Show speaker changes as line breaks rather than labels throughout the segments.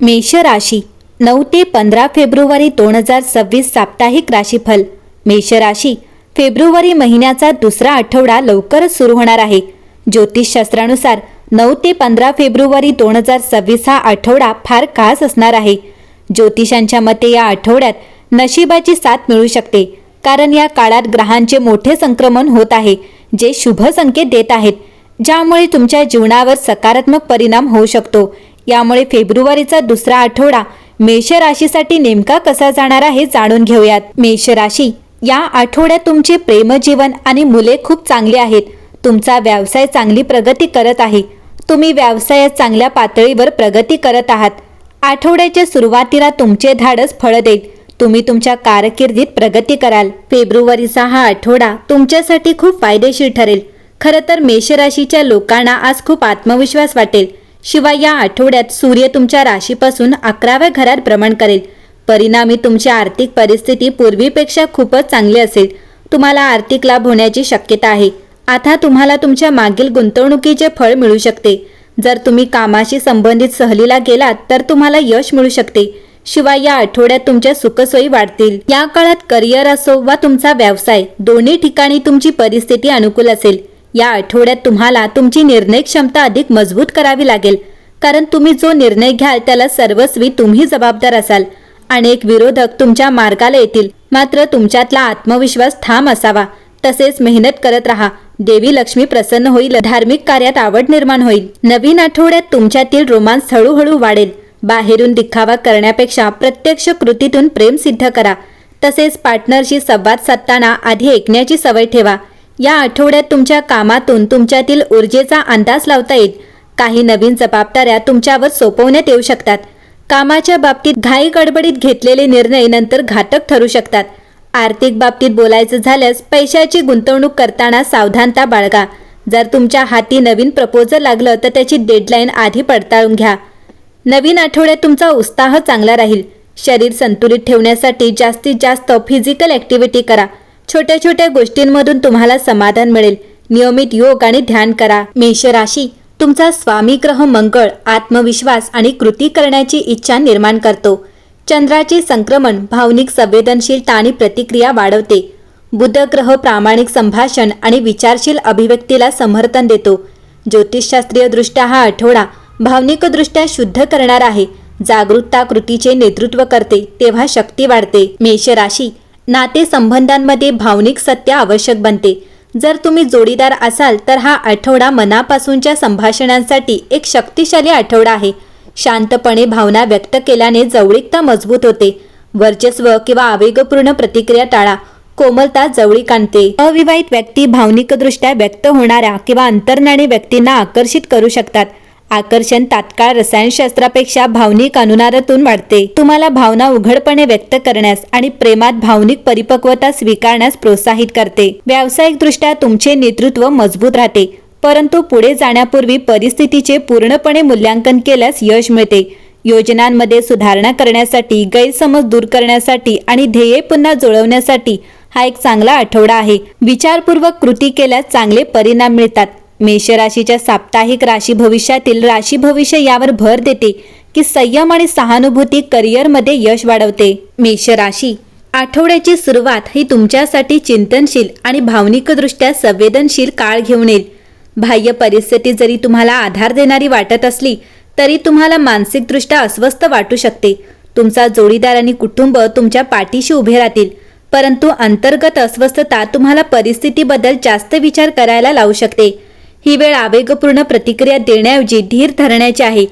मेष राशी नऊ ते पंधरा फेब्रुवारी दोन हजार सव्वीस साप्ताहिक राशीफल. मेष राशी फेब्रुवारी महिन्याचा दुसरा आठवडा लवकरच सुरू होणार आहे. ज्योतिषशास्त्रानुसार नऊ ते पंधरा फेब्रुवारी दोन हजार सव्वीस हा आठवडा फार खास असणार आहे. ज्योतिषांच्या मते या आठवड्यात नशिबाची साथ मिळू शकते कारण या काळात ग्रहांचे मोठे संक्रमण होत आहे जे शुभ संकेत देत आहेत ज्यामुळे तुमच्या जीवनावर सकारात्मक परिणाम होऊ शकतो. यामुळे फेब्रुवारीचा दुसरा आठवडा मेष राशीसाठी नेमका कसा जाणार आहे जाणून घेऊयात. मेष राशी या आठवड्यात तुमचे प्रेमजीवन आणि मुले खूप चांगली आहेत. तुमचा व्यवसाय चांगली प्रगती करत आहे. तुम्ही व्यवसायात चांगल्या पातळीवर प्रगती करत आहात. आठवड्याच्या सुरुवातीला तुमचे धाडस फळ देईल तुम्ही तुमच्या कारकिर्दीत प्रगती कराल. फेब्रुवारीचा हा आठवडा तुमच्यासाठी खूप फायदेशीर ठरेल. खरं तर मेषराशीच्या लोकांना आज खूप आत्मविश्वास वाटेल. शिवाय या आठवड्यात सूर्य तुमच्या राशीपासून अकराव्या घरात भ्रमण करेल. परिणामी तुमची आर्थिक परिस्थिती पूर्वीपेक्षा खूपच चांगली असेल. तुम्हाला आर्थिक लाभ होण्याची शक्यता आहे. आता तुम्हाला तुमच्या मागील गुंतवणुकीचे फळ मिळू शकते. जर तुम्ही कामाशी संबंधित सहलीला गेलात तर तुम्हाला यश मिळू शकते. शिवाय या आठवड्यात तुमच्या सुखसोयी वाढतील. या काळात करिअर असो वा तुमचा व्यवसाय दोन्ही ठिकाणी तुमची परिस्थिती अनुकूल असेल. या आठवड्यात तुम्हाला तुमची निर्णय क्षमता अधिक मजबूत करावी लागेल. कारण तुम्ही जो निर्णय घ्याल त्याला सर्वस्वी तुम्ही जबाबदार असाल. अनेक विरोधक तुमच्या मार्गाला येतील. मात्र तुमच्यातला आत्मविश्वास ठाम असावा. तसेच मेहनत करत राहा. देवी लक्ष्मी प्रसन्न होईल. धार्मिक कार्यात आवड निर्माण होईल. नवीन आठवड्यात तुमच्यातील रोमांस हळूहळू वाढेल. बाहेरून दिखावा करण्यापेक्षा प्रत्यक्ष कृतीतून प्रेम सिद्ध करा. तसेच पार्टनरशी संवाद साधताना आधी ऐकण्याची सवय ठेवा. या आठवड्यात तुमच्या कामातून तुमच्यातील ऊर्जेचा अंदाज लावता येईल. काही नवीन जबाबदाऱ्या तुमच्यावर सोपवण्यात येऊ शकतात. कामाच्या बाबतीत घाई गडबडीत घेतलेले निर्णय नंतर घातक ठरू शकतात. आर्थिक बाबतीत बोलायचं झाल्यास पैशाची गुंतवणूक करताना सावधानता बाळगा. जर तुमच्या हाती नवीन प्रपोजल लागलं तर त्याची डेडलाईन आधी पडताळून घ्या. नवीन आठवड्यात तुमचा उत्साह चांगला राहील. शरीर संतुलित ठेवण्यासाठी जास्तीत जास्त फिजिकल ॲक्टिव्हिटी करा. छोट्या छोट्या गोष्टींमधून तुम्हाला समाधान मिळेल. नियमित योग आणि ध्यान करा. मेष राशी तुमचा स्वामी ग्रह मंगळ आत्मविश्वास आणि कृती करण्याची इच्छा निर्माण करतो. चंद्राचे संक्रमण भावनिक संवेदनशीलता आणि प्रतिक्रिया वाढवते. बुध ग्रह प्रामाणिक संभाषण आणि विचारशील अभिव्यक्तीला समर्थन देतो. ज्योतिषशास्त्रीय दृष्ट्या हा आठवडा भावनिकदृष्ट्या शुद्ध करणार आहे. जागरूकता कृतीचे नेतृत्व करते तेव्हा शक्ती वाढते. मेष राशी नातेसंबंधांमध्ये भावनिक सत्य आवश्यक बनते. जर तुम्ही जोडीदार असाल तर हा आठवडा मनापासूनच्या संभाषणांसाठी एक शक्तिशाली आठवडा आहे. शांतपणे भावना व्यक्त केल्याने जवळीकता मजबूत होते. वर्चस्व किंवा आवेगपूर्ण प्रतिक्रिया टाळा. कोमलता जवळीक आणते. अविवाहित व्यक्ती भावनिकदृष्ट्या व्यक्त होणाऱ्या किंवा अंतर्ज्ञानी व्यक्तींना आकर्षित करू शकतात. आकर्षण तात्काळ रसायनशास्त्रापेक्षा भावनिक अनुनारातून वाढते. तुम्हाला भावना उघडपणे व्यक्त करण्यास आणि प्रेमात भावनिक परिपक्वता स्वीकारण्यास प्रोत्साहित करते. व्यावसायिकदृष्ट्या तुमचे नेतृत्व मजबूत राहते परंतु पुढे जाण्यापूर्वी परिस्थितीचे पूर्णपणे मूल्यांकन केल्यास यश मिळते. योजनांमध्ये सुधारणा करण्यासाठी गैरसमज दूर करण्यासाठी आणि ध्येये पुन्हा जुळवण्यासाठी हा एक चांगला आठवडा आहे. विचारपूर्वक कृती केल्यास चांगले परिणाम मिळतात. मेषराशीच्या साप्ताहिक राशी भविष्यातील राशी भविष्य यावर भर देते की संयम आणि सहानुभूती करिअरमध्ये यश वाढवते. मेषराशी. आठवड्याची सुरुवात ही तुमच्यासाठी चिंतनशील आणि भावनिकदृष्ट्या संवेदनशील काळ घेऊन येईल. बाह्य परिस्थिती जरी तुम्हाला आधार देणारी वाटत असली तरी तुम्हाला मानसिकदृष्ट्या अस्वस्थ वाटू शकते. तुमचा जोडीदार आणि कुटुंब तुमच्या पाठीशी उभे राहतील परंतु अंतर्गत अस्वस्थता तुम्हाला परिस्थितीबद्दल जास्त विचार करायला लावू शकते. ही वेळ आवेगपूर्ण प्रतिक्रिया देण्याऐवजी धीर धरण्याची आहे.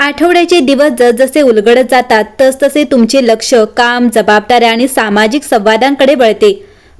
आठवड्याचे दिवस जसजसे उलगडत जातात तसतसे तुमचे लक्ष काम जबाबदाऱ्या आणि सामाजिक संवादांकडे वळते.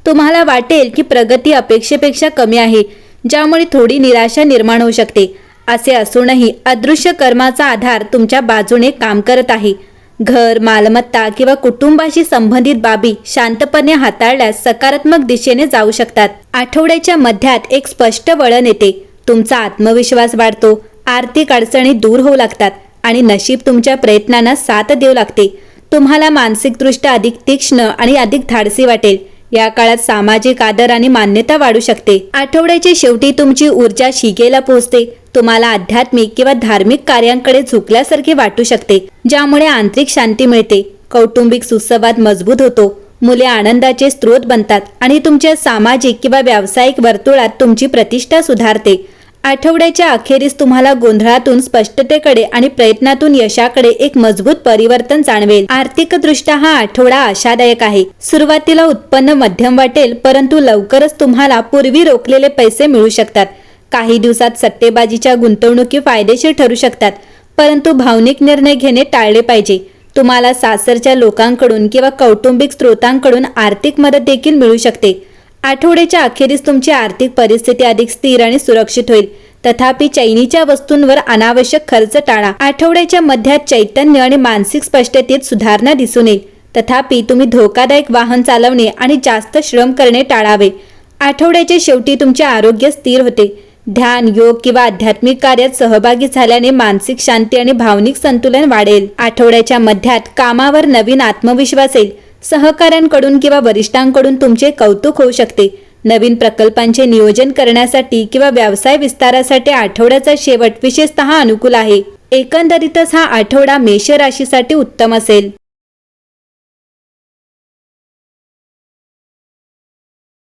तुम्हाला वाटेल की प्रगती अपेक्षेपेक्षा कमी आहे ज्यामुळे थोडी निराशा निर्माण होऊ शकते. असे असूनही अदृश्य कर्माचा आधार तुमच्या बाजूने काम करत आहे. घर मालमत्ता किंवा कुटुंबाशी संबंधित बाबी शांतपणे हाताळल्यास सकारात्मक दिशेने जाऊ शकतात. आठवड्याच्या मध्यात एक स्पष्ट वळण येते. तुमचा आत्मविश्वास वाढतो आर्थिक अडचणी दूर होऊ लागतात आणि नशीब तुमच्या प्रयत्नांना साथ देऊ लागते. तुम्हाला मानसिकदृष्ट्या अधिक तीक्ष्ण आणि अधिक धाडसी वाटेल. या काळात सामाजिक आदर आणि मान्यता वाढू शकते. आठवड्याच्या शेवटी तुमची ऊर्जा शिगेला पोहोचते. तुम्हाला आध्यात्मिक किंवा धार्मिक कार्यांकडे झुकल्यासारखे वाटू शकते ज्यामुळे आंतरिक शांती मिळते. कौटुंबिक सुसंवाद मजबूत होतो. मुले आनंदाचे स्रोत बनतात आणि तुमच्या सामाजिक किंवा व्यावसायिक वर्तुळात तुमची प्रतिष्ठा सुधारते. आठवड्याच्या अखेरीस तुम्हाला गोंधळातून स्पष्टतेकडे आणि प्रयत्नातून यशाकडे एक मजबूत परिवर्तन जाणवेल. आर्थिकदृष्ट्या हा आठवडा आशादायक आहे. सुरुवातीला उत्पन्न मध्यम वाटेल परंतु लवकरच तुम्हाला पूर्वी रोखलेले पैसे मिळू शकतात. काही दिवसात सट्टेबाजीच्या गुंतवणुकी फायदेशीर ठरू शकतात परंतु भावनिक निर्णय घेणे टाळले पाहिजे. तुम्हाला सासरच्या लोकांकडून किंवा कौटुंबिक स्रोतांकडून आर्थिक मदत देखील मिळू शकते. आठवड्याच्या अखेरीस तुमची आर्थिक परिस्थिती अधिक स्थिर आणि सुरक्षित होईल. तथापि चैनीच्या वस्तूंवर अनावश्यक खर्च टाळा. आठवड्याच्या मध्यात चैतन्य आणि मानसिक स्पष्टतेत सुधारणा दिसून येईल. तथापि तुम्ही धोकादायक वाहन चालवणे आणि जास्त श्रम करणे टाळावे. आठवड्याच्या शेवटी तुमचे आरोग्य स्थिर होते. ध्यान योग किंवा आध्यात्मिक कार्यात सहभागी झाल्याने मानसिक शांती आणि भावनिक संतुलन वाढेल. आठवड्याच्या मध्यात कामावर नवीन आत्मविश्वास येईल. सहकाऱ्यांकडून किंवा वरिष्ठांकडून तुमचे कौतुक होऊ शकते. नवीन प्रकल्पांचे नियोजन करण्यासाठी किंवा व्यवसाय विस्तारासाठी आठवड्याचा शेवट विशेषतः अनुकूल आहे. एकंदरीतच हा आठवडा मेष राशीसाठी उत्तम असेल.